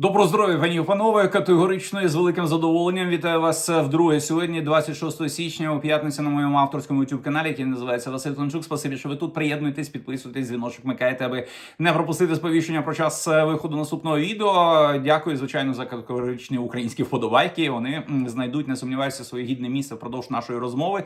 Добро здоров'я, пані і панове. Категорично і з великим задоволенням вітаю вас вдруге сьогодні, 26 січня, у п'ятницю на моєму авторському youtube каналі, який називається Василь Клончук. Спасибі, що ви тут приєднуєтесь, підписуйтесь, дзвіночок микаєте, аби не пропустити сповіщення про час е, виходу наступного відео. Дякую, звичайно, за категоричні українські вподобайки. Вони знайдуть, не сумніваюся, своє гідне місце впродовж нашої розмови.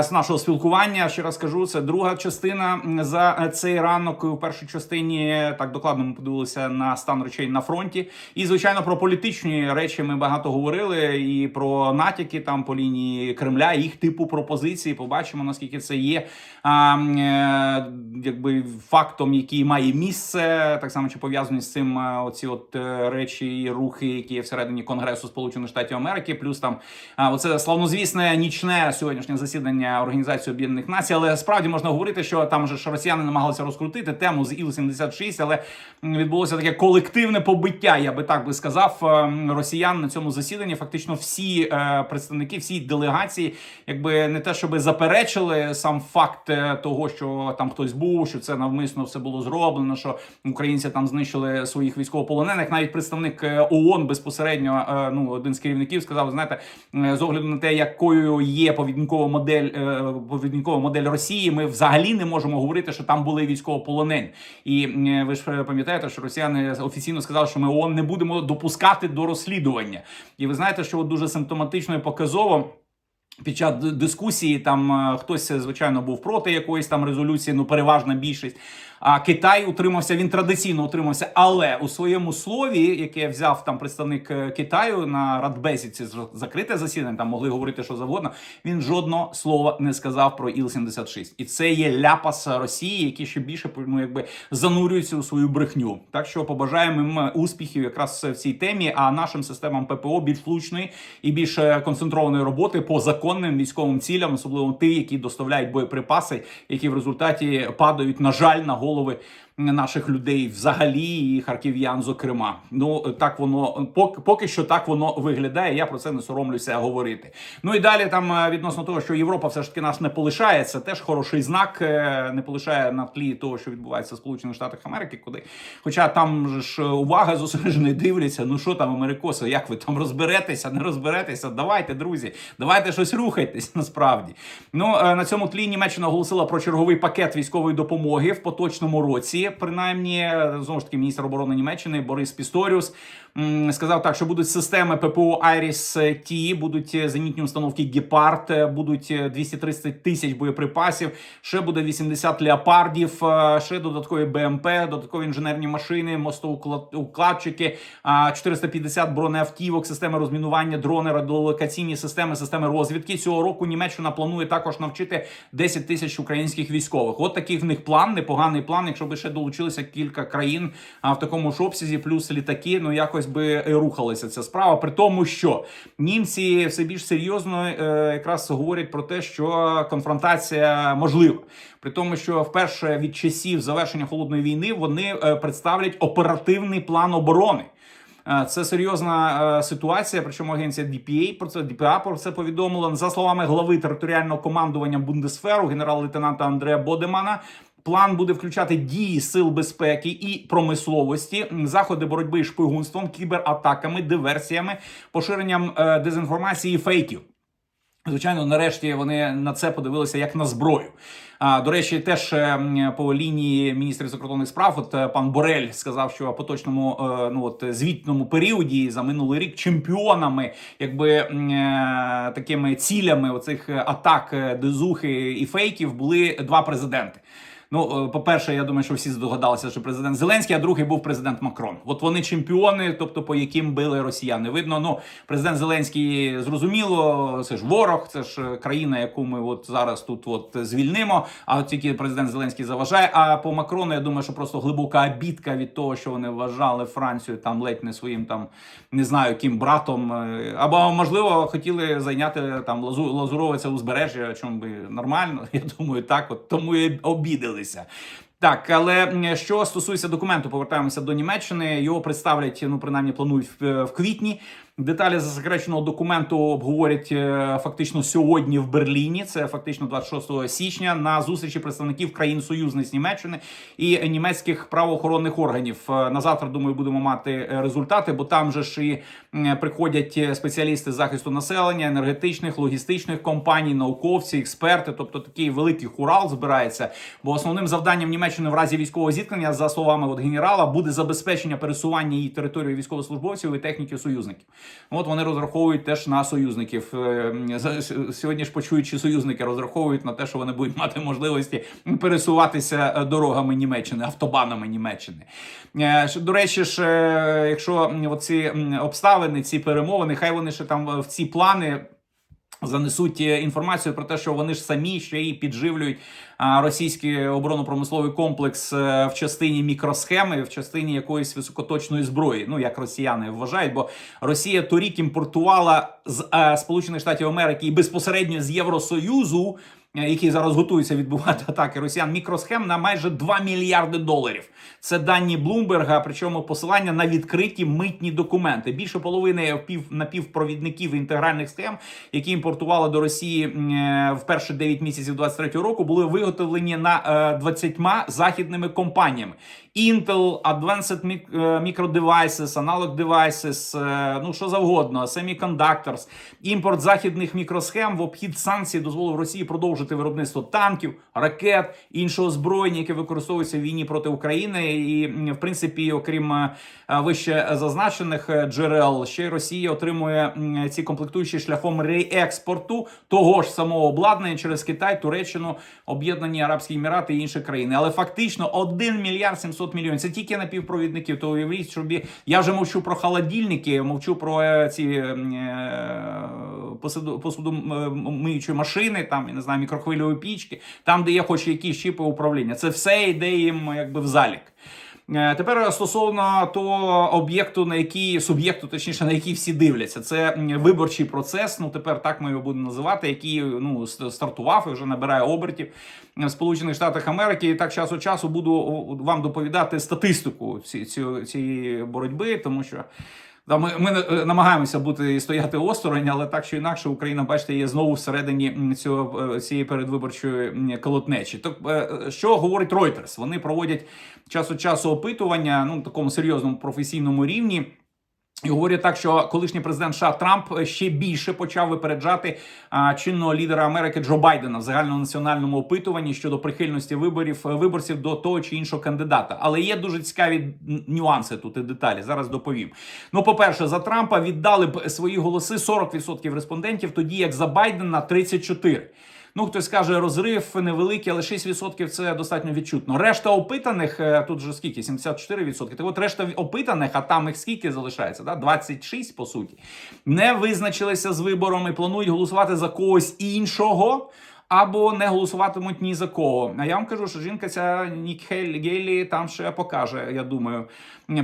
З нашого спілкування ще раз кажу, це друга частина за цей ранок. У першій частині так докладно ми подивилися на стан речей на фронті. І звичайно, про політичні речі ми багато говорили, і про натяки там по лінії Кремля, їх типу пропозиції. Побачимо наскільки це є а, е, якби фактом, який має місце, так само чи пов'язані з цим е, оці от е, речі і рухи, які є всередині Конгресу Сполучених Штатів Америки, плюс там а, оце славнозвісне нічне сьогоднішнє засідання Організації Об'єднаних Націй. Але справді можна говорити, що там же ж росіяни намагалися розкрутити тему з Іл-76, але відбулося таке колективне побиття. Я би так би сказав, е, росіян на цьому засіданні. Фактично, всі е, представники, всі делегації, якби не те, щоби заперечили сам факт е, того, що там хтось був, що це навмисно все було зроблено, що українці там знищили своїх військовополонених. Навіть представник е, ООН безпосередньо, ну один з керівників сказав: знаєте, з огляду на те, якою є повідникова модель повідникова модель Росії, ми взагалі не можемо говорити, що там були військовополонені. І ви ж пам'ятаєте, що росіяни офіційно сказали, що ми ООН не будемо допускати до розслідування. І ви знаєте, що от дуже симптоматично і показово. Під час дискусії там е, хтось звичайно був проти якоїсь там резолюції, ну переважна більшість. А Китай утримався, він традиційно утримався, але у своєму слові, яке взяв там представник е, Китаю на радбезі, це закрите засідання, там могли говорити що завгодно. Він жодного слова не сказав про Іл-76. І це є ляпас Росії, які ще більше ну, якби занурюються у свою брехню. Так що побажаємо їм успіхів якраз в цій темі, а нашим системам ППО більш влучної і більш е, концентрованої роботи по законним військовим цілям, особливо ті, які доставляють боєприпаси, які в результаті падають, на жаль, на голови наших людей взагалі і харків'ян, зокрема. Ну так воно поки, поки що так воно виглядає. Я про це не соромлюся говорити. Ну і далі там е, відносно того, що Європа все ж таки нас не полишає, це теж хороший знак. е, Не полишає на тлі того, що відбувається в Сполучених Штатах Америки, куди, хоча там ж увага зосереджена, дивляться. Ну що там, америкоси, як ви там розберетеся, не розберетеся? Давайте, друзі, давайте щось рухайтесь насправді. Ну е, на цьому тлі Німеччина оголосила про черговий пакет військової допомоги в поточному році. Принаймні, е, знову ж таки, міністр оборони Німеччини Борис Пісторіус сказав так, що будуть системи ППО Айріс Ті, будуть е, зенітні установки Гепард, е, будуть е, 230 тисяч боєприпасів, ще буде 80 леопардів, е, ще додаткові БМП, додаткові інженерні машини, мостоукладчики, а, 450 бронеавтівок, системи розмінування, дрони, радіолокаційні системи, системи розвідки. Цього року Німеччина планує також навчити 10 тисяч українських військових. От такий в них план, непоганий план. Якщо би ще долучилися кілька країн в такому ж обсязі, плюс літаки, ну якось би рухалася ця справа. При тому, що німці все більш серйозно е, якраз говорять про те, що конфронтація можлива. При тому, що вперше від часів завершення холодної війни вони е, представлять оперативний план оборони. Е, Це серйозна ситуація. Причому агенція DPA про це DPA про це повідомила. За словами глави територіального командування Бундесферу, генерал-лейтенанта Андрея Бодемана. План буде включати дії сил безпеки і промисловості, заходи боротьби з шпигунством, кібератаками, диверсіями, поширенням е, дезінформації і фейків. Звичайно, нарешті вони на це подивилися як на зброю. А до речі, теж е, по лінії міністрів закордонних справ, от е, пан Борель сказав, що по точному ну от звітному періоді за минулий рік чемпіонами, якби такими цілями оцих атак, дезухи і фейків були два президенти. Ну, е, по-перше, я думаю, що всі здогадалися, що президент Зеленський, а другий був президент Макрон. От вони чемпіони, тобто по яким били росіяни. Видно, ну президент Зеленський зрозуміло, це ж ворог, це ж е, країна, яку ми от зараз тут от звільнимо. А от тільки президент Зеленський заважає. А по Макрону, я думаю, що просто глибока обідка від того, що вони вважали Францію там ледь не своїм там не знаю ким братом, е, або можливо хотіли зайняти там лазу лазурове це узбережжя, чому би нормально. Я думаю, так от тому і обідалися. Так, але що стосується документу, повертаємося до Німеччини. Його представлять, ну принаймні планують в, в квітні. Деталі засекреченого документу обговорять е, фактично сьогодні в Берліні. Це фактично 26 січня на зустрічі представників країн-союзниць Німеччини і німецьких правоохоронних органів. Е, На завтра думаю, будемо мати е, результати, бо там же ж і приходять спеціалісти захисту населення, енергетичних, логістичних компаній, науковці, експерти. Тобто такий великий хурал збирається. Бо основним завданням Німеччини в разі військового зіткнення, за словами от генерала, буде забезпечення пересування її території військовослужбовців і техніки союзників. От вони розраховують теж на союзників. Е, Сьогодні ж почуючи союзники розраховують на те, що вони будуть мати можливості пересуватися е, дорогами Німеччини, автобанами Німеччини. Е, До речі, ж, якщо ці обставини, ці перемовини, хай вони ще там в ці плани. Занесуть е, інформацію про те, що вони ж самі ще й підживлюють російський оборонно-промисловий комплекс е, в частині мікросхеми, в частині якоїсь високоточної зброї. Ну як росіяни вважають, бо Росія торік імпортувала з е, Сполучених Штатів Америки і безпосередньо з Євросоюзу. Е, Які зараз готуються відбувати атаки росіян мікросхем на майже 2 мільярди доларів. Це дані Блумберга, причому посилання на відкриті митні документи. Більше половини пів напівпровідників інтегральних схем, які імпортували до Росії е, в перші 9 місяців 23 року, були виготовлені на е, 20 західними компаніями. Intel, Advanced е, Micro Devices, Analog Devices, е, ну що завгодно, Semiconductors. Імпорт західних мікросхем в обхід санкцій дозволив Росії продовжити виробництво танків, ракет, іншого озброєння, яке використовується в війні проти України. І в принципі, окрім е, вище зазначених джерел, ще й Росія отримує ці комплектуючі шляхом реекспорту того ж самого обладнання через Китай, Туреччину, Об'єднані Арабські Емірати і інші країни. Але фактично 1 мільярд 700 мільйонів. Це тільки напівпровідників. То уявіть, щоб я вже мовчу про холодильники, мовчу про е, ці е, посуду, посуду м, миючі машини, там я не знаю, мікрохвильові пічки, там, де є хоч якісь чіпи управління. Це все йде їм якби в залік. Е, Тепер стосовно того об'єкту, на який суб'єкту, точніше, на який всі дивляться, це виборчий процес. Ну тепер так ми його будемо називати, який ну стартував і вже набирає обертів в Сполучених Штатах Америки. І так час від часу буду вам доповідати статистику ці- ці- цієї боротьби, тому що. Ми, ми е, намагаємося бути і стояти осторонь, але так чи інакше Україна, бачите, є знову всередині цього е, цієї передвиборчої колотнечі. То е, що говорить Reuters? Вони проводять час від часу опитування, ну такому серйозному професійному рівні. І говорять так, що колишній президент США Трамп ще більше почав випереджати а, чинного лідера Америки Джо Байдена в загальнонаціональному опитуванні щодо прихильності виборів виборців до того чи іншого кандидата. Але є дуже цікаві нюанси тут і деталі. Зараз доповім. Ну, по-перше, за Трампа віддали б свої голоси 40% респондентів, тоді як за Байдена 34%. Ну, хтось каже, розрив невеликий, але 6% це достатньо відчутно. Решта опитаних е, тут же скільки? 74%. Так от решта опитаних, а там їх скільки залишається? Да? 26, по суті, не визначилися з вибором і планують голосувати за когось іншого. Або не голосуватимуть ні за кого. А я вам кажу, що жінка ця Нік Хель- Гейлі там ще покаже. Я думаю,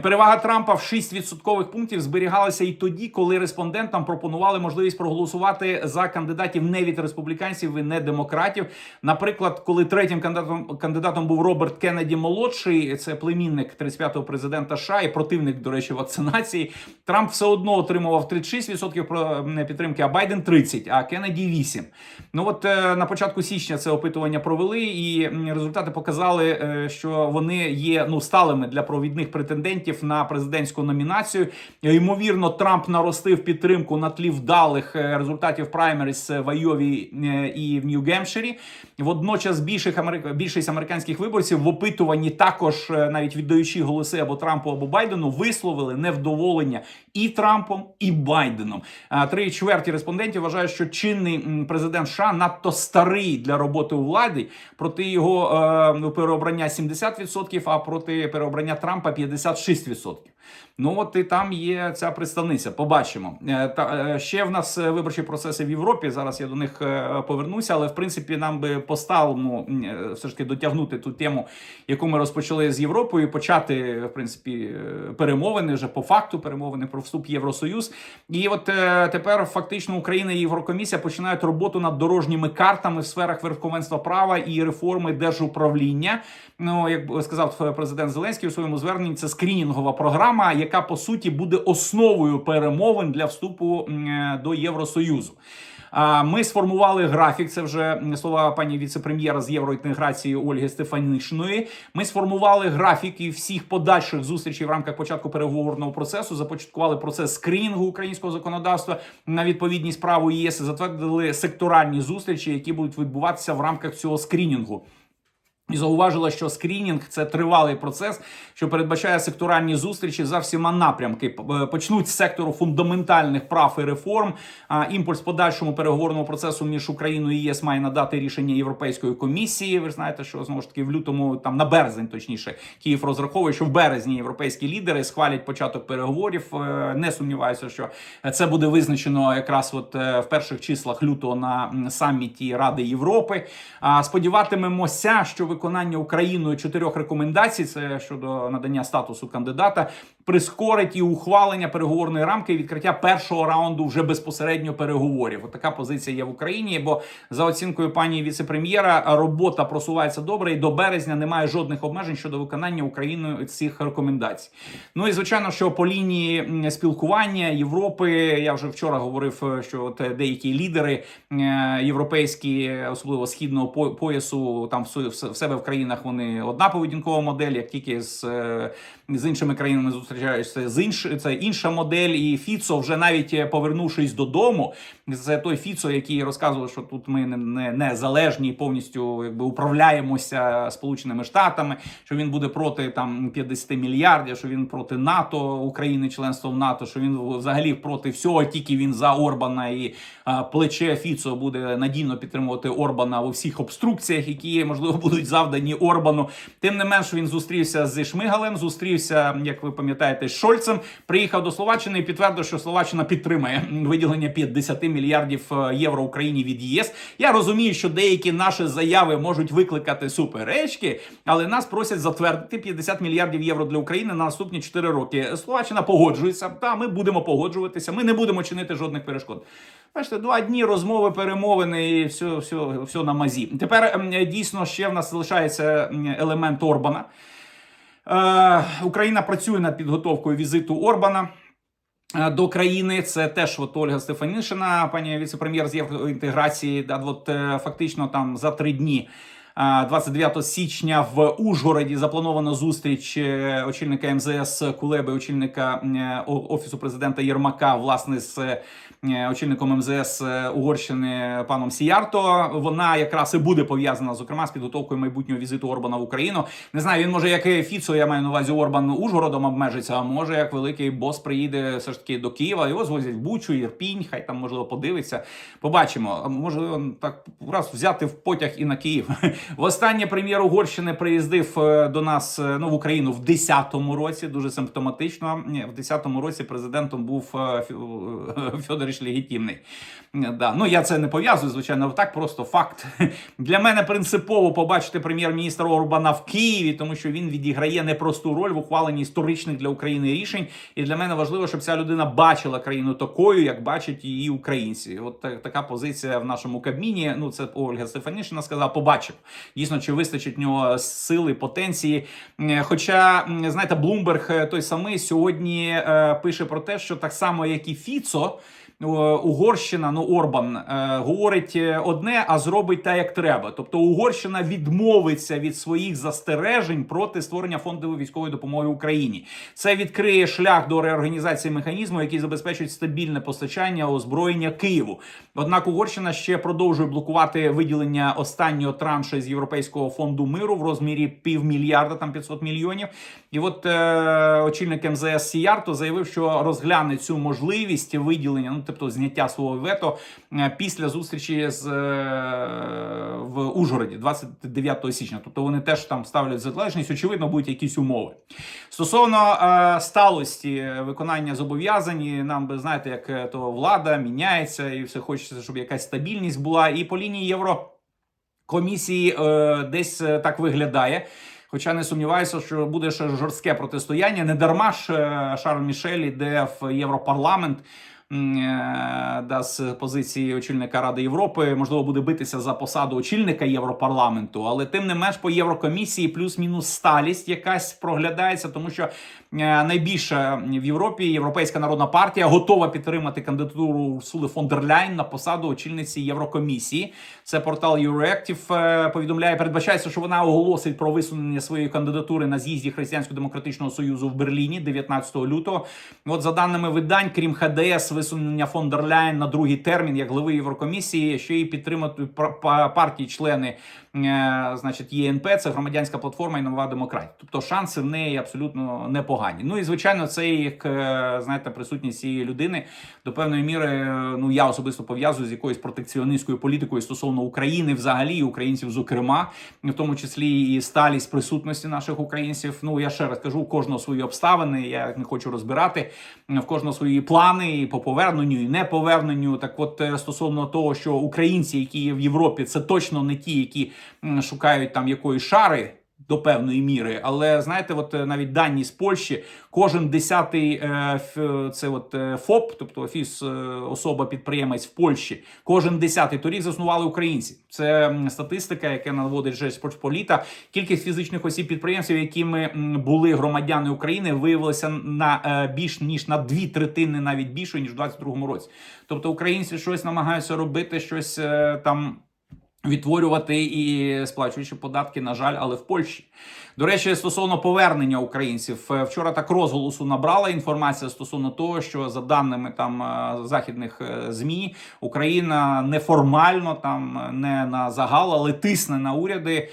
перевага Трампа в 6 відсоткових пунктів зберігалася і тоді, коли респондентам пропонували можливість проголосувати за кандидатів не від республіканців і не демократів. Наприклад, коли третім кандидатом кандидатом був Роберт Кеннеді молодший, це племінник 35-го президента США і противник, до речі, вакцинації. Трамп все одно отримував 36% про- не, підтримки, а Байден 30%, а Кеннеді 8%. Ну от е, на початку січня це опитування провели, і результати показали, е, що вони є ну сталими для провідних претендентів на президентську номінацію. Ймовірно, Трамп наростив підтримку на тлі вдалих е, результатів праймеріс в Айові е, і в Нью-Гемпширі. Водночас більших більшість американських виборців в опитуванні також навіть віддаючи голоси або Трампу, або Байдену, висловили невдоволення і Трампом, і Байденом. Три чверті респондентів вважають, що чинний президент США надто старий для роботи у владі. Проти його е, переобрання 70%, а проти переобрання Трампа 56%. Ну от і там є ця представниця. Побачимо. Е, Та е, ще в нас е, виборчі процеси в Європі. Зараз я до них е, повернуся, але в принципі нам би постало ну, е, все ж таки дотягнути ту тему, яку ми розпочали з Європою, почати в принципі е, перемовини вже по факту перемовини про вступ в Євросоюз. І от е, тепер фактично Україна і Єврокомісія починають роботу над дорожніми картами в сферах верховенства права і реформи держуправління. Ну як сказав президент Зеленський у своєму зверненні, це скрінінгова програма, яка по суті буде основою перемовин для вступу е, до Євросоюзу. Ми сформували графік. Це вже слова пані віце-прем'єра з євроінтеграції Ольги Стефанішної. Ми сформували графіки всіх подальших зустрічей в рамках початку переговорного процесу. Започаткували процес скринінгу українського законодавства на відповідність праву ЄС. Затвердили секторальні зустрічі, які будуть відбуватися в рамках цього скринінгу. І зауважила, що скрінінг це тривалий процес, що передбачає секторальні зустрічі за всіма напрямки. Е, почнуть з сектору фундаментальних прав і реформ. А імпульс подальшому переговорному процесу між Україною і ЄС має надати рішення Європейської комісії. Ви знаєте, що знову ж таки в лютому, там на березень, точніше, Київ розраховує, що в березні європейські лідери схвалять початок переговорів. Е, не сумніваюся, що це буде визначено якраз от е, в перших числах лютого на саміті Ради Європи. А сподіватимемося, що виконання Україною чотирьох рекомендацій, це щодо надання статусу кандидата, прискорить і ухвалення переговорної рамки і відкриття першого раунду вже безпосередньо переговорів. От така позиція є в Україні. Бо за оцінкою пані віцепрем'єра, робота просувається добре, і до березня немає жодних обмежень щодо виконання Україною цих рекомендацій. Ну і звичайно, що по лінії спілкування Європи я вже вчора говорив, що от деякі лідери е, європейські, особливо східного поясу, там в себе в країнах вони одна поведінкова модель, як тільки з е, з іншими країнами зустрічаються з інш, це інша модель. І Фіцо, вже навіть е, повернувшись додому, це той Фіцо, який розказував, що тут ми не, не, не залежні, повністю якби управляємося Сполученими Штатами, що він буде проти там 50 мільярдів, що він проти НАТО України, членство в НАТО, що він взагалі проти всього, тільки він за Орбана і а, плече Фіцо буде надійно підтримувати Орбана у всіх обструкціях, які можливо будуть завдані Орбану. Тим не менш він зустрівся зі Шмигалем. Зустрівся, як ви пам'ятаєте, з Шольцем. Приїхав до Словаччини і підтвердив, що Словаччина підтримає виділення 50 мільярдів е, євро Україні від ЄС. Я розумію, що деякі наші заяви можуть викликати суперечки, але нас просять затвердити 50 мільярдів євро для України на наступні 4 роки. Словаччина погоджується. Та ми будемо погоджуватися. Ми не будемо чинити жодних перешкод. Бачите, два дні розмови, перемовини і все все, все на мазі. Тепер дійсно ще в нас залишається елемент Орбана. Е, Україна працює над підготовкою візиту Орбана. Е, до країни це теж от Ольга Стефанішина, пані віце-прем'єр з євроінтеграції. Да, от е, фактично там за три дні 29 січня в Ужгороді запланована зустріч е, очільника МЗС Кулеби, очільника е, офісу президента Єрмака, власне, з е, очільником МЗС Угорщини паном Сіярто. Вона якраз і буде пов'язана зокрема з підготовкою майбутнього візиту Орбана в Україну. Не знаю, він може як Фіцо, я маю на увазі Орбан Ужгородом обмежиться. А може як великий бос приїде все ж таки до Києва. Його звозять Бучу, Єрпінь. Хай там можливо подивиться. Побачимо. Можливо, так раз взяти в потяг і на Київ. Востаннє прем'єр Угорщини приїздив е, до нас е, ну в Україну в 10-му році. Дуже симптоматично. В 10-му році президентом був е, Федорович Легітимний. Да. Ну я це не пов'язую, звичайно, так просто факт. Для мене принципово побачити прем'єр-міністра Орбана в Києві, тому що він відіграє непросту роль в ухваленні історичних для України рішень. І для мене важливо, щоб ця людина бачила країну такою, як бачать її українці. От така позиція в нашому Кабміні. Ну це Ольга Стефанішина сказала, побачив. Дійсно, чи вистачить в нього сили, потенції. Хоча, знаєте, Блумберг той самий сьогодні е, пише про те, що так само, як і Фіцо. Угорщина, ну Орбан е, говорить е, одне, а зробить так, як треба. Тобто Угорщина відмовиться від своїх застережень проти створення фондової військової допомоги Україні. Це відкриє шлях до реорганізації механізму, який забезпечить стабільне постачання озброєння Києву. Однак Угорщина ще продовжує блокувати виділення останнього траншу з Європейського фонду миру в розмірі півмільярда, там 500 мільйонів. І от е, очільник МЗС Сіярто заявив, що розгляне цю можливість виділення. ну тобто зняття свого вето е, після зустрічі з е, в Ужгороді 29 січня. Тобто вони теж там ставлять залежність, очевидно, будуть якісь умови. Стосовно е, сталості виконання зобов'язань, нам би знаєте, як то влада міняється, і все хочеться, щоб якась стабільність була. І по лінії Єврокомісії е, десь так виглядає. Хоча не сумніваюся, що буде ще жорстке протистояння. Не дарма ж Шарль Мішель іде в Європарламент. Е, да, з позиції очільника Ради Європи, можливо, буде битися за посаду очільника Європарламенту, але тим не менш по Єврокомісії плюс-мінус сталість якась проглядається, тому що е, найбільше в Європі Європейська народна партія готова підтримати кандидатуру Урсули фон дер Ляйн на посаду очільниці Єврокомісії. Це портал Euroactive е, повідомляє. Передбачається, що вона оголосить про висунення своєї кандидатури на з'їзді Християнсько-демократичного союзу в Берліні 19 лютого. От за даними видань, крім ХДС, висунення фон дер Ляйн на другий термін як глави Єврокомісії, ще й підтримати пар- партії члени значить ЄНП, це громадянська платформа і нова демократія. Тобто шанси в неї абсолютно непогані. Ну і звичайно, це як е, знаєте, присутність цієї людини до певної міри. е, Ну я особисто пов'язую з якоюсь протекціоністською політикою стосовно України, взагалі і українців, зокрема, в тому числі і сталість присутності наших українців. Ну я ще раз кажу, у кожного свої обставини. Я не хочу розбирати в кожного свої плани і по поверненню, і не поверненню. Так, от е, стосовно того, що українці, які є в Європі, це точно не ті, які шукають там якоїсь шари. До певної міри, але знаєте, от е, навіть дані з Польщі, кожен десятий е, ф- це от е, ФОП, тобто офіс е, особа підприємець в Польщі, кожен десятий торік заснували українці. Це статистика, яка наводить же Спортполіта. Кількість фізичних осіб підприємців, якими були громадяни України, виявилася на е, більш ніж на дві третини, навіть більше ніж у 22-му році. Тобто українці щось намагаються робити, щось е, там відтворювати і сплачуючи податки, на жаль, але в Польщі. До речі, стосовно повернення українців, е, вчора так розголосу набрала інформація стосовно того, що за даними там е, західних е, змі Україна неформально там не на загал, але тисне на уряди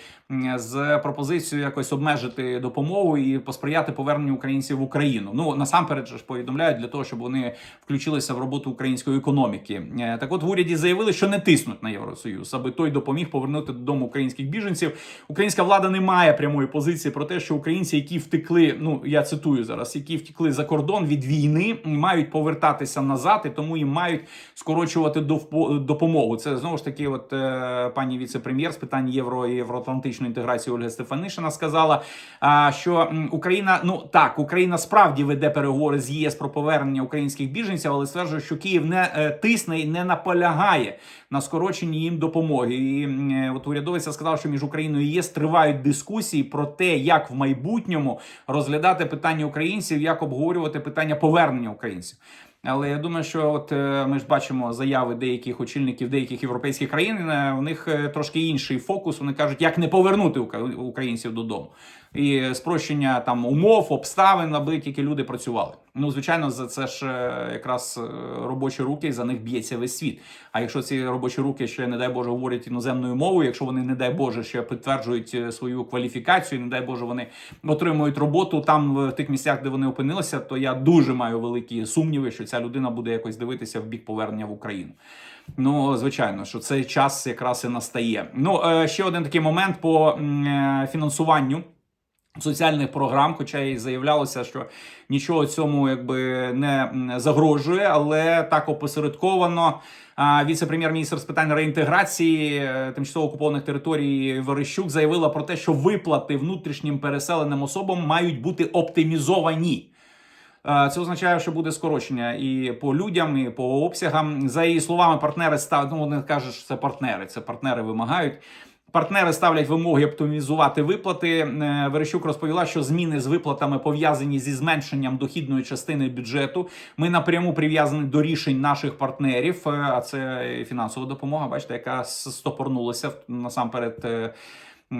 з пропозицією якось обмежити допомогу і посприяти поверненню українців в Україну. Ну насамперед ж повідомляють для того, щоб вони включилися в роботу української економіки. Так, от в уряді заявили, що не тиснуть на Євросоюз, аби той допоміг повернути додому українських біженців. Українська влада не має прямої позиції про те, що українці, які втекли, ну я цитую зараз, які втекли за кордон від війни, мають повертатися назад, і тому їм мають скорочувати допомогу. Це знову ж таки, от е, пані віце-прем'єр з питань євро і євроатлантичної інтеграції Ольга Стефанишина сказала, а, що Україна, ну так, Україна справді веде переговори з ЄС про повернення українських біженців, але стверджує, що Київ не е, тисне і не наполягає на скороченні їм допомоги. І е, от урядовець сказав, що між Україною і ЄС тривають дискусії про те, як в майбутньому розглядати питання українців, як обговорювати питання повернення українців. Але я думаю, що от е, ми ж бачимо заяви деяких очільників деяких європейських країн. е, У них е, трошки інший фокус. Вони кажуть, як не повернути українців додому. І спрощення там умов, обставин, аби тільки люди працювали. Ну, звичайно, за це ж е, якраз е, робочі руки, за них б'ється весь світ. А якщо ці робочі руки ще, не дай Боже, говорять іноземною мовою, якщо вони, не дай Боже, ще підтверджують е, свою кваліфікацію, не дай Боже, вони отримують роботу там в тих місцях, де вони опинилися, то я дуже маю великі сумніви, що ця людина буде якось дивитися в бік повернення в Україну. Ну, звичайно, що цей час якраз і настає. Ну, ще один такий момент по фінансуванню соціальних програм, хоча й заявлялося, що нічого цьому якби не загрожує, але так опосередковано. Віце-прем'єр-міністр з питань реінтеграції е, тимчасово окупованих територій Верещук заявила про те, що виплати внутрішнім переселеним особам мають бути оптимізовані. Е, Це означає, що буде скорочення і по людям, і по обсягам. За її словами, партнери став... ну, вони кажуть, що це партнери. Це партнери вимагають. Партнери ставлять вимоги оптимізувати виплати. Е, Верещук розповіла, що зміни з виплатами пов'язані зі зменшенням дохідної частини бюджету. Ми напряму прив'язані до рішень наших партнерів. Е, А це фінансова допомога. Бачите, яка стопорнулася насамперед.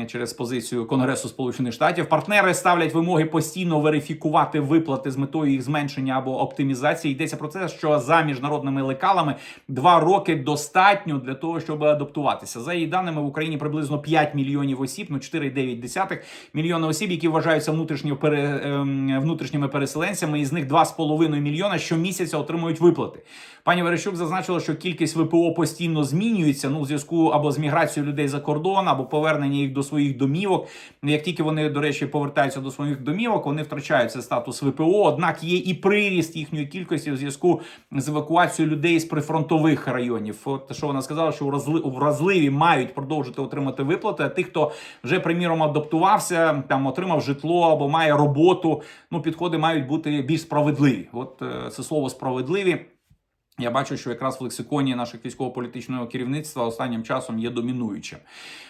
Через позицію Конгресу Сполучених Штатів партнери ставлять вимоги постійно верифікувати виплати з метою їх зменшення або оптимізації. Йдеться про те, що за міжнародними лекалами два роки достатньо для того, щоб адаптуватися. За її даними в Україні приблизно 5 мільйонів осіб, ну 4,9 мільйона осіб, які вважаються внутрішньо пере, ем, внутрішніми переселенцями. Із них 2,5 мільйона щомісяця отримують виплати. Пані Верещук зазначила, що кількість ВПО постійно змінюється. Ну, в зв'язку або з міграцією людей за кордон, або повернення їх до своїх домівок. Як тільки вони, до речі, повертаються до своїх домівок, вони втрачають статус ВПО. Однак є і приріст їхньої кількості в зв'язку з евакуацією людей з прифронтових районів. От що вона сказала, що вразли- вразливі мають продовжити отримати виплати. А тих, хто вже приміром адаптувався, там отримав житло або має роботу. Ну підходи мають бути більш справедливі. От е, це слово справедливі. Я бачу, що якраз в лексиконі наших військово-політичного керівництва останнім часом є домінуючим.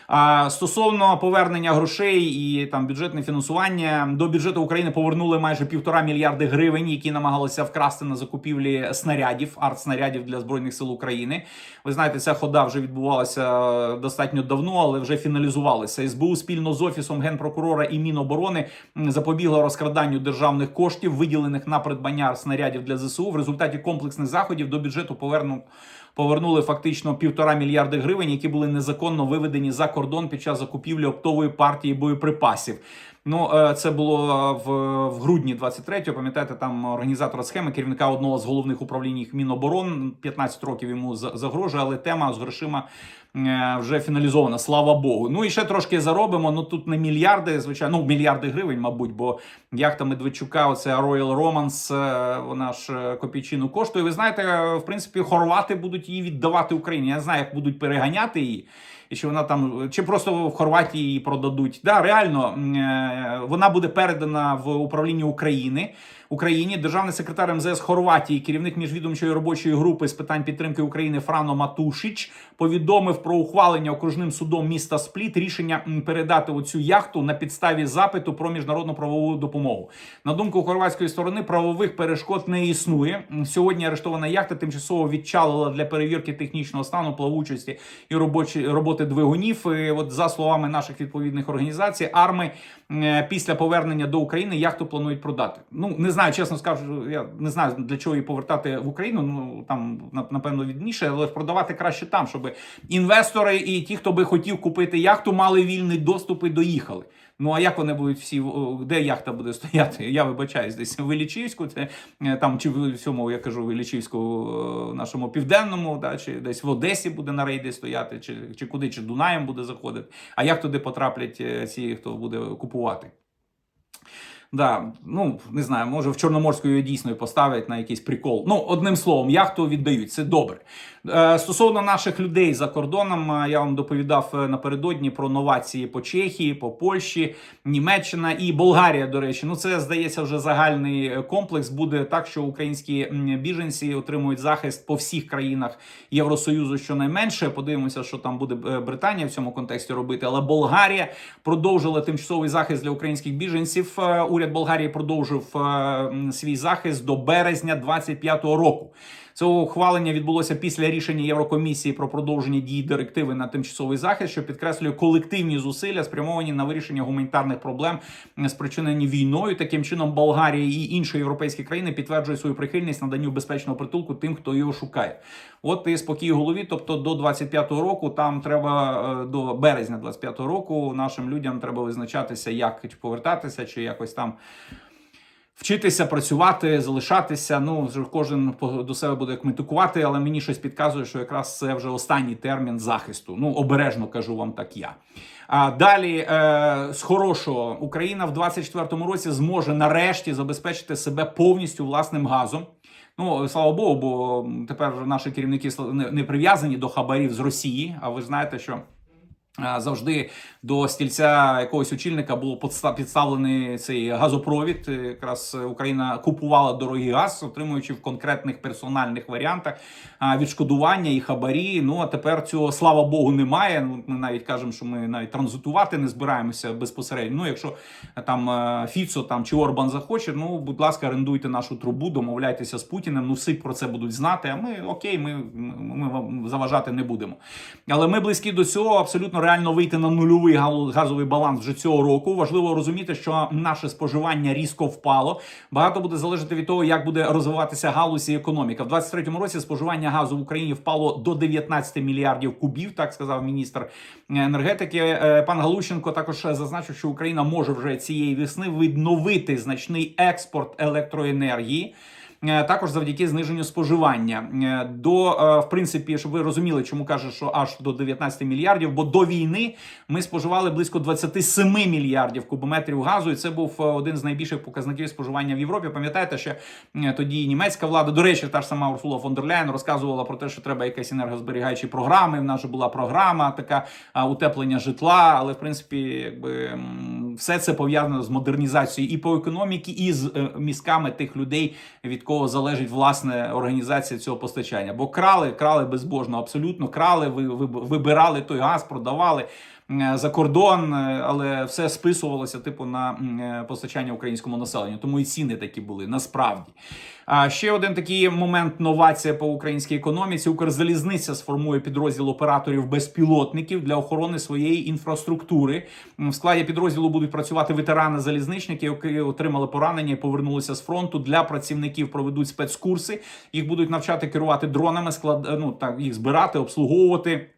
А стосовно повернення грошей і там бюджетне фінансування до бюджету України повернули майже півтора мільярди гривень, які намагалися вкрасти на закупівлі снарядів, артснарядів для збройних сил України. Ви знаєте, ця хода вже відбувалася достатньо давно, але вже фіналізувалися. СБУ спільно з офісом генпрокурора і Міноборони запобігла розкраданню державних коштів, виділених на придбання снарядів для ЗСУ. В результаті комплексних заходів до бюджету поверну. Повернули фактично півтора мільярди гривень, які були незаконно виведені за кордон під час закупівлі оптової партії боєприпасів. Ну, е, це було в, в грудні 23-го, Пам'ятаєте, там організатора схеми, керівника одного з головних управлінь Міноборон. 15 років йому за- загрожує, але тема з грошима вже фіналізована. Слава Богу. Ну і ще трошки заробимо. Ну тут не мільярди, звичайно, ну мільярди гривень, мабуть, бо яхта Медведчука, оце Royal Romance, е, вона ж е, копійчину коштує. Ви знаєте, е, в принципі, хорвати будуть її віддавати Україні. Я не знаю, як будуть переганяти її. І що вона там, чи просто в Хорватії її продадуть. Да, реально е, вона буде передана в управління України. Україні державний секретар МЗС Хорватії, керівник міжвідомчої робочої групи з питань підтримки України Франо Матушич повідомив про ухвалення окружним судом міста Спліт рішення передати оцю яхту на підставі запиту про міжнародну правову допомогу. На думку хорватської сторони, правових перешкод не існує. Сьогодні арештована яхта тимчасово відчалила для перевірки технічного стану, плавучості і робочі роботи двигунів. І от за словами наших відповідних організацій, арми е, після повернення до України яхту планують продати. Ну не знаю, чесно скажу, я не знаю для чого її повертати в Україну. Ну там напевно відніше, але продавати краще там, щоб інвестори і ті, хто би хотів купити яхту, мали вільний доступ і доїхали. Ну а як вони будуть всі де яхта буде стояти? Я вибачаюсь, десь в Ілічівську, це е, там чи в цьому я кажу в Ілічівську е, нашому південному, да, чи десь в Одесі буде на рейді стояти, чи, чи куди, чи Дунаєм буде заходити. А як туди потраплять е, ці, хто буде купувати? Да, ну не знаю, може в Чорноморську її дійсно поставлять на якийсь прикол. Ну, одним словом, яхту віддають, це добре. Е, стосовно наших людей за кордоном, е, я вам доповідав е, напередодні про новації по Чехії, по Польщі, Німеччина і Болгарія. До речі, ну це здається вже загальний комплекс. Буде так, що українські біженці отримують захист по всіх країнах Євросоюзу. Щонайменше подивимося, що там буде Британія в цьому контексті робити. Але Болгарія продовжила тимчасовий захист для українських біженців. Уряд Болгарії продовжив свій захист до березня 25-го року. Це ухвалення відбулося після рішення Єврокомісії про продовження дії директиви на тимчасовий захист, що підкреслює колективні зусилля, спрямовані на вирішення гуманітарних проблем, спричинені війною. Таким чином, Болгарія і інші європейські країни підтверджують свою прихильність наданню безпечного притулку тим, хто його шукає. От і спокій голові. Тобто до 25-го року, там треба е, до березня 25-го року нашим людям треба визначатися, як повертатися, чи якось там. Вчитися, працювати, залишатися. Ну вже кожен до себе буде коментувати, але мені щось підказує, що якраз це вже останній термін захисту. Ну обережно кажу вам так я. А далі е, з хорошого Україна в 24-му році зможе нарешті забезпечити себе повністю власним газом. Ну слава Богу, бо тепер наші керівники не прив'язані до хабарів з Росії. А ви знаєте, що. Завжди до стільця якогось очільника було підставлений цей газопровід. Е, Якраз Україна купувала дорогий газ, отримуючи в конкретних персональних варіантах відшкодування і хабарі. Ну а тепер цього слава Богу немає. Ну ми навіть кажемо, що ми навіть транзитувати не збираємося безпосередньо. Ну, якщо е, там е, Фіцо там чи Орбан захоче, ну будь ласка, орендуйте нашу трубу, домовляйтеся з Путіним. Ну всі про це будуть знати. А ми окей, ми, ми вам заважати не будемо. Але ми близькі до цього абсолютно реально вийти на нульовий газовий баланс вже цього року. Важливо розуміти, що наше споживання різко впало. Багато буде залежати від того, як буде розвиватися галузь і економіка. В 23-му році споживання газу в Україні впало до 19 мільярдів кубів, так сказав міністр енергетики. Е, Пан Галущенко також зазначив, що Україна може вже цієї весни відновити значний експорт електроенергії. Е, Також завдяки зниженню споживання Е, до е, в принципі, щоб ви розуміли, чому каже, що аж до 19 мільярдів. Бо до війни ми споживали близько 27 мільярдів кубометрів газу, і це був один з найбільших показників споживання в Європі. Пам'ятаєте, що е, тоді німецька влада, до речі, та ж сама Урсула фон дер Ляйн розказувала про те, що треба якась енергозберігаючі програми. В нас же була програма така утеплення житла, але в принципі, якби все це пов'язано з модернізацією і по економіці, і з мізками тих людей, від кого залежить власне організація цього постачання. Бо крали, крали безбожно, абсолютно крали, ви, ви, вибирали той газ, продавали. Е, За кордон, е, але все списувалося типу на е, постачання українському населенню. Тому і ціни такі були насправді. А ще один такий момент новація по українській економіці. Укрзалізниця сформує підрозділ операторів безпілотників для охорони своєї інфраструктури. В складі підрозділу будуть працювати ветерани залізничники, які отримали поранення і повернулися з фронту. Для працівників проведуть спецкурси. Їх будуть навчати керувати дронами, склад ну так їх збирати, обслуговувати.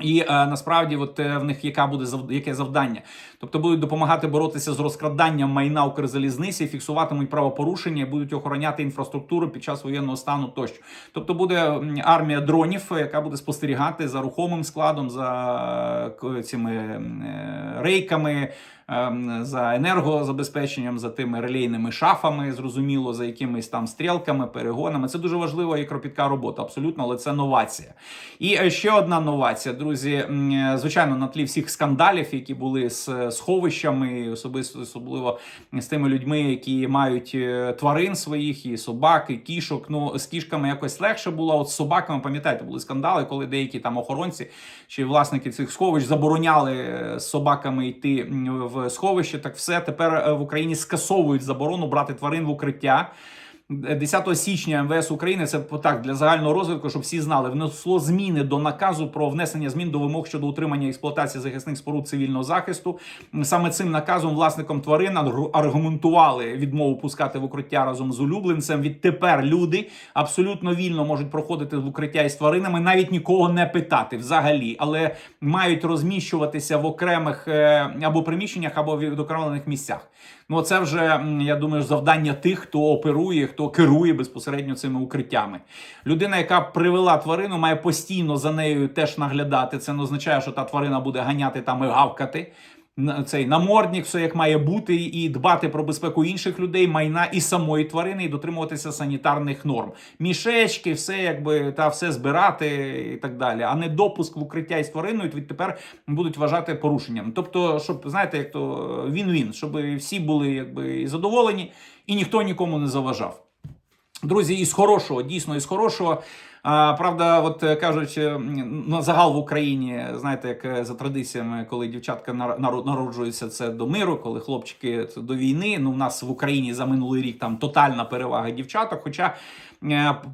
І е, насправді, от е, в них яка буде яке завдання? Тобто будуть допомагати боротися з розкраданням майна Укрзалізниці, фіксуватимуть правопорушення, будуть охороняти інфраструктуру під час воєнного стану тощо. Тобто буде армія дронів, е, яка буде спостерігати за рухомим складом, за е, цими рейками. Ем, За енергозабезпеченням, за тими релейними шафами, зрозуміло, за якимись там стрілками, перегонами. Це дуже важлива і кропітка робота, абсолютно, але це новація. І е, ще одна новація, друзі. Е, Звичайно, на тлі всіх скандалів, які були з е, сховищами, особисто особливо з тими людьми, які мають тварин своїх, і собак, і кішок. Ну з кішками якось легше було. От з собаками, пам'ятаєте, були скандали, коли деякі там охоронці чи власники цих сховищ забороняли з собаками йти м, в сховище. Так все тепер е, в Україні скасовують заборону брати тварин в укриття. 10 січня МВС України це так для загального розвитку, щоб всі знали, внесло зміни до наказу про внесення змін до вимог щодо утримання експлуатації захисних споруд цивільного захисту. Саме цим наказом власникам тварин аргументували відмову пускати в укриття разом з улюбленцем. Відтепер люди абсолютно вільно можуть проходити в укриття із тваринами, навіть нікого не питати взагалі, але мають розміщуватися в окремих е, або приміщеннях, або в відокремлених місцях. Ну, це вже я думаю, завдання тих, хто оперує, хто керує безпосередньо цими укриттями. Людина, яка привела тварину, має постійно за нею теж наглядати. Це не означає, що та тварина буде ганяти там і гавкати. Цей намордник, все як має бути, і дбати про безпеку інших людей, майна і самої тварини, і дотримуватися санітарних норм. Мішечки, все якби та все збирати і так далі. А не допуск в укриття із твариною відтепер будуть вважати порушенням. Тобто, щоб знаєте, як то він-він, щоб всі були якби задоволені, і ніхто нікому не заважав. Друзі, із хорошого, дійсно, із хорошого. Правда, от кажучи, е, на загал в Україні, знаєте, як е, за традиціями, коли дівчатка нар- народжуються, це до миру, коли хлопчики це до війни. Ну, в нас в Україні за минулий рік там тотальна перевага дівчаток. Хоча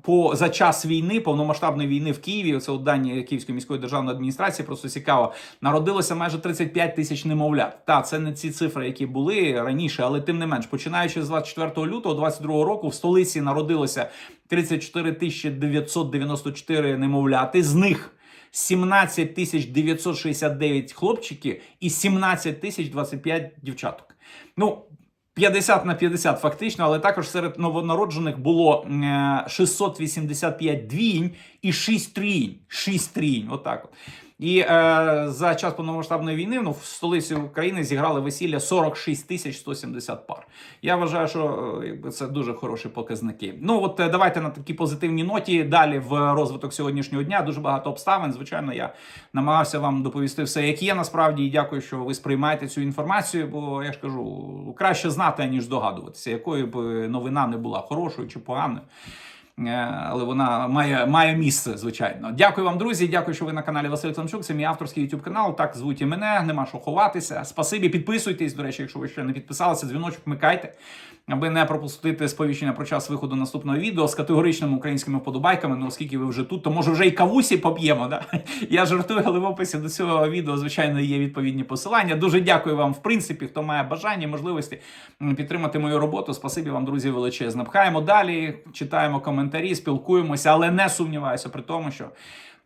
по за час війни, повномасштабної війни в Києві, це от дані Київської міської державної адміністрації, просто цікаво, народилося майже 35 тисяч немовлят. Та це не ці цифри, які були раніше, але тим не менш, починаючи з 24 лютого 22 року, в столиці народилося 34 тисячі 994 немовляти. З них 17 тисяч 969 хлопчиків і 17 тисяч 25 дівчаток. Ну, 50 на 50 фактично, але також серед новонароджених було е, 685 двійень і 6 трійень. 6 трійень, отак от. І е, за час повномасштабної війни ну, в столиці України зіграли весілля 46 тисяч 170 пар. Я вважаю, що е, якби це дуже хороші показники. Ну от е, давайте на такій позитивній ноті. Далі в розвиток сьогоднішнього дня дуже багато обставин. Звичайно, я намагався вам доповісти все, як є насправді. І дякую, що ви сприймаєте цю інформацію. Бо я ж кажу, краще знати, аніж здогадуватися, якою б новина не була хорошою чи поганою. Е, Але вона має, має місце, звичайно. Дякую вам, друзі. Дякую, що ви на каналі Василь Климчук. Це мій авторський YouTube канал. Так звуть і мене. Нема що ховатися. Спасибі, підписуйтесь. До речі, якщо ви ще не підписалися, дзвіночок вмикайте, аби не пропустити сповіщення про час виходу наступного відео з категоричними українськими вподобайками. Ну, оскільки ви вже тут, то може вже і кавусі поп'ємо. Да? Я жартую, але в описі до цього відео, звичайно, є відповідні посилання. Дуже дякую вам, в принципі, хто має бажання, можливості підтримати мою роботу. Спасибі вам, друзі, величезне. Пхаємо далі, читаємо коментарі, спілкуємося, але не сумніваюся при тому, що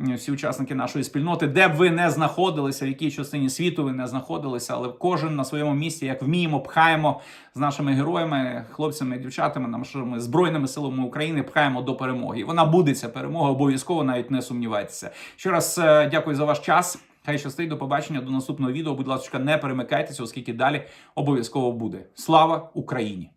всі учасники нашої спільноти, де б ви не знаходилися, в якій частині світу ви не знаходилися, але кожен на своєму місці, як вміємо, пхаємо з нашими героями, хлопцями, дівчатами, нашими збройними силами України, пхаємо до перемоги. І Вона буде ця перемога, обов'язково навіть не сумнівайтеся. Ще раз е, дякую за ваш час. Хай щастить, до побачення, до наступного відео. Будь ласка, не перемикайтеся, оскільки далі обов'язково буде. Слава Україні!